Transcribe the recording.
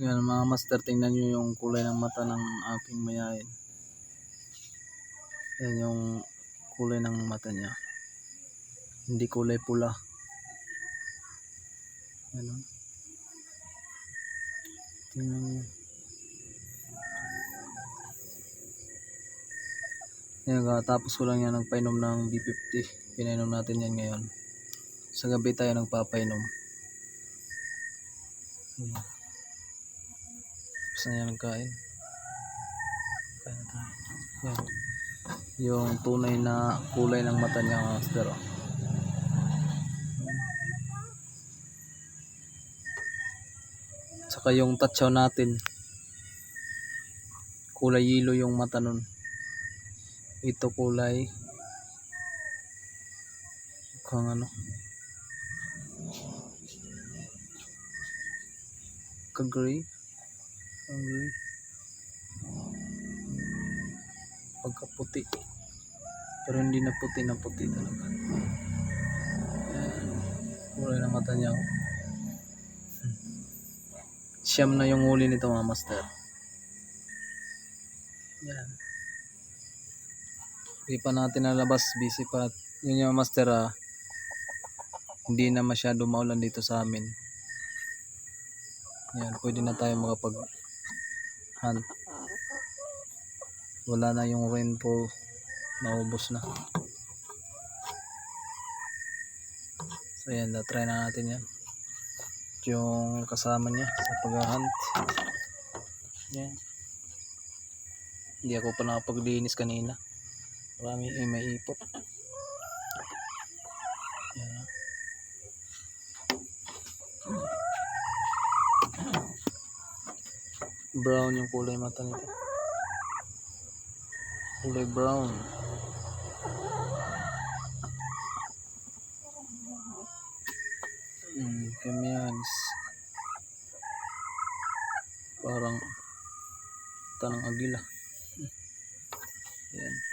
Yan mga master, tingnan nyo yung kulay ng mata ng aking mayain. Yan yung kulay ng mata niya. Hindi kulay pula. Yan o. Tingnan nyo. Yan, tapos ko lang yan nagpainom ng B50. Pinainom natin yan ngayon. Sa gabi tayo nagpapainom. Yan. Tapos na yan nagkain. Kain tayo. Yan. Yung tunay na kulay ng mata niya mga master. oh. Saka yung tatsaw natin. Kulay yelo yung mata nun. Ito kulay kung ano ka-gray ang pagkaputi. Pero hindi na puti na puti talaga. Kulay ng mata niya. Oh. Hmm. siyam na yung huli nito mga master. Yan hindi pa natin nalabas. Busy pa. Yun yung master ah. Hindi na masyado maulan dito sa amin. Yan pwede na tayo makapag hunt wala na yung rainfall. Naubos na. So yan na-try na natin yan. Yung kasama niya sa pag-hunt. Yan hindi ako pa nakapaglinis kanina. Marami eh, may ipot brown yung kulay mata nito. Kulay brown. Mm, kamians parang tanang agila. Yan